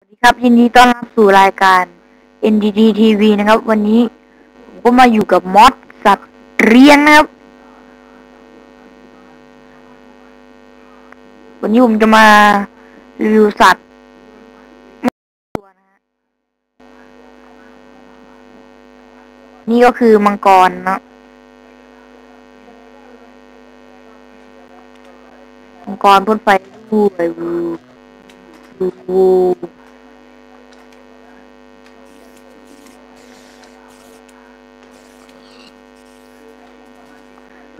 สวัสดีครับ ยินดีต้อนรับสู่รายการ NDT TV นะครับ วันนี้ผมก็มาอยู่กับมอสสัตว์เรียนนะครับ วันนี้ผมจะมารีวิวสัตว์ตัวนะฮะนี่ก็คือมังกรเนาะมังกรพ่นไฟวูไปวูวูวู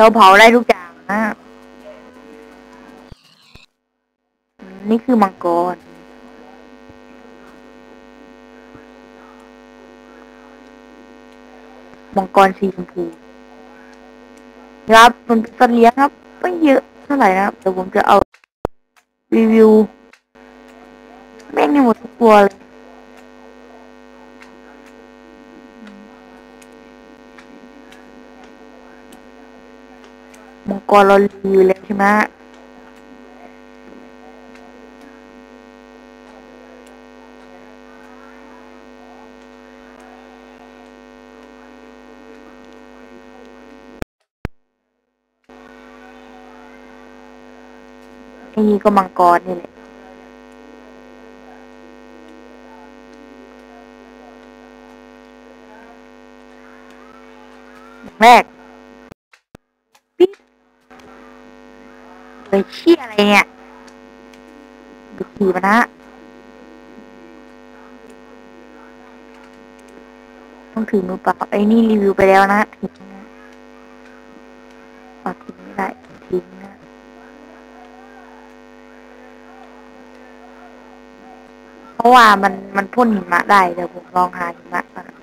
เราเผาได้ทุกอย่างนะ นี่คือมังกร มังกรสีชมพูครับมันเป็นสัตว์เลี้ยงครับไม่เยอะเท่าไหร่นะครับแต่ผมจะเอารีวิวแม่งให้หมดทุกตัวเลย มังกรเรารีวิวแล้วใช่ไหมนี่ก็มังกรนี่แหละอย่างแรก เชี่ยอะไรเนี่ยไปขี่มันนะต้องถือมือเปล่าไอ้นี่รีวิวไปแล้วนะทิ้งนะปากทิ้งไม่ได้ทิ้งนะเพราะว่ามันมันพ่นหิมะได้เดี๋ยวผมลองหาหิมะก่อนนะ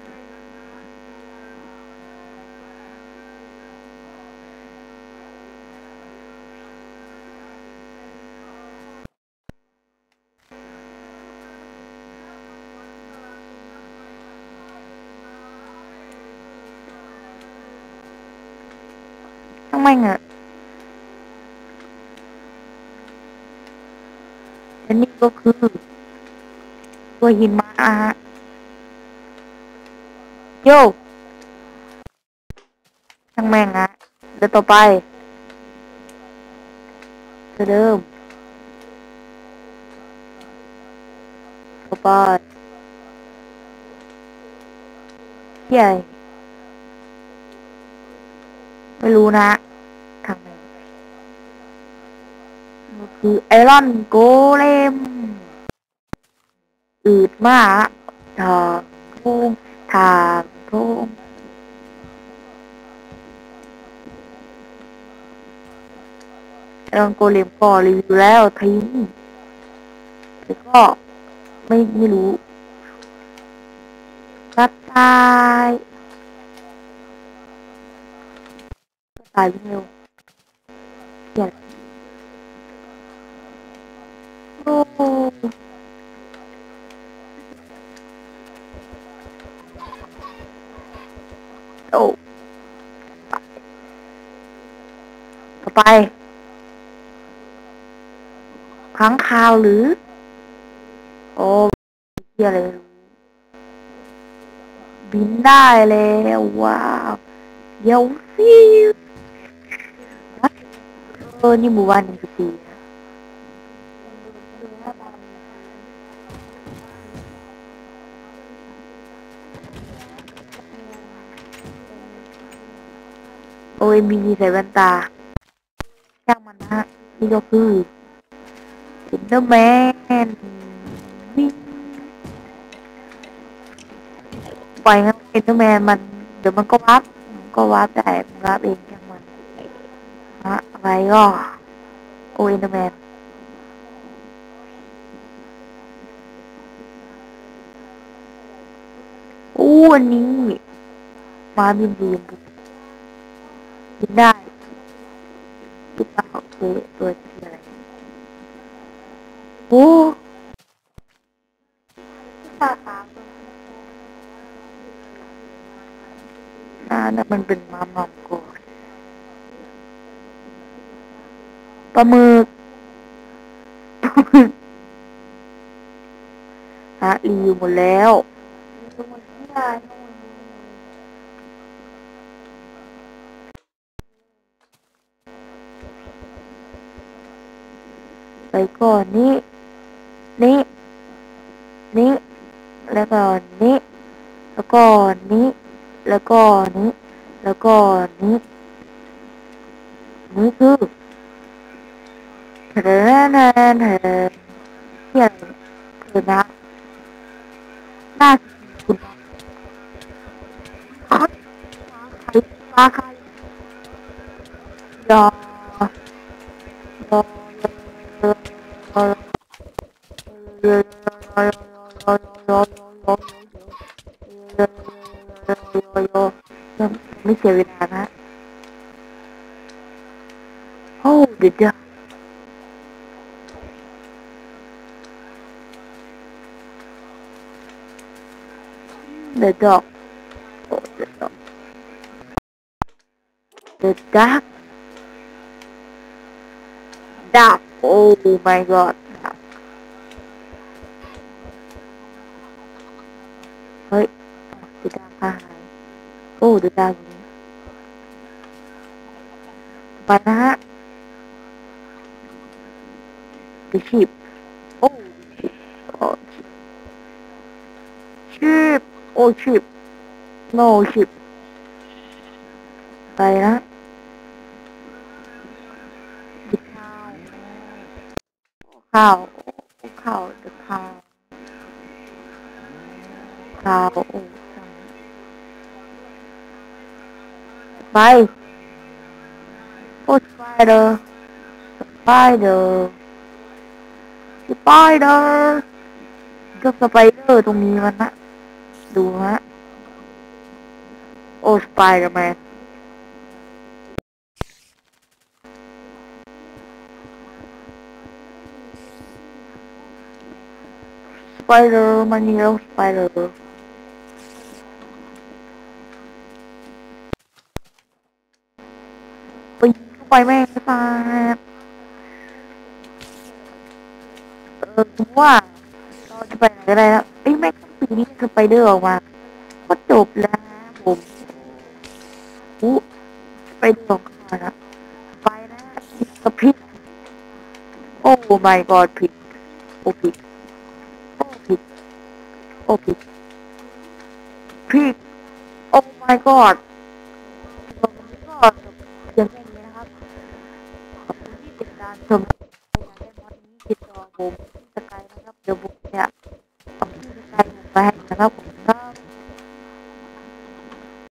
ต้องไม่เงอะและนี่ก็คือ ตัวหินมะอะฮะโยช่างแม่งอะเดี๋ยวต่อไปเธอเดิมต่อไปใหญ่ไม่รู้นะทางไหน คือไอรอนโกเลม อืดมากทางทุ่งทางทุ่งไอรอนโกเลมก็รีวิวแล้วทิ้งแต่ก็ไม่ไม่รู้กระต่าย ตายวิ่งเร็วเหี้ยโอ้ โอ้ต่อไปค้างคาวหรือ โอ้เยอะไร บินได้แล้วว้าวเดี๋ยวฟิวเออนี่หมู่บ้านหนึ่งสิ โอ้ยมีใส่แว่นตาช่างมันนะฮะนี่ก็คือเอ็นเดอร์แมนวิ่ปล่อยงั้นเอ็นเดอร์แมนมันเดี๋ยวมันก็วับก็วับได้มันวับเองช่างมันฮะอะไรก็โอ้เอ็นเดอร์แมนอู้อันนี้ มาบินดีม บินได้หรือเปล่าตัวตัวที่อะไรโอ้ตาตาหน่าน่ะมันเป็นมามอมกอนปลาหมึกฮะรีวิวหมดแล้วรีวิวหมดที่ได้ไปก่อนนี้นี้นี้แล้วก็นี้แล้วก็นี้ แล้วก็นี้ แล้วก็นี้ นี่คือเธอเธอเธอเที่ยอะไรเธอนะน้าคุณใครมาใคร ไม่เสียเวลานะโอ้เดี๋ยวเดี๋ยวเดี๋ยวดอกโอ้เดี๋ยวดอกเดี๋ยวดักดักโอ้ my god ดักเฮ้ยเดี๋ยวดักหาย หรืดาวหงไปนะฮะดิชีพโอ้ชีพโอ้ชิบโอ้ชีพโนชิบไปนะข้าวข้าวเด็กข้าวข้าว โอ้ไป โอ้ spider spider สไปเดอร์ก็สไปเดอร์ตรงนี้มันนะ ดูฮะ โอ้สไปเดอร์แมนสไปเดอร์มันมีแล้วสไปเดอร์ไปยิงเข้าไปแม่งไม่ตายเออผมว่าเราจะไปไหนก็ได้แล้วเอ้ยแม่งปีนี้สไปเดอร์ออกมา ก็จบแล้วผมอู้สไปเดอร์ออกมานะไปนะสะพริกโอ้ my god ผิดโอ้ผิดโอ้ผิดโอ้ผิดผิดโอ้ my god ผมก็เพียงแค่นี้นะครับ ขอบคุณ ที่ติดตามชมอย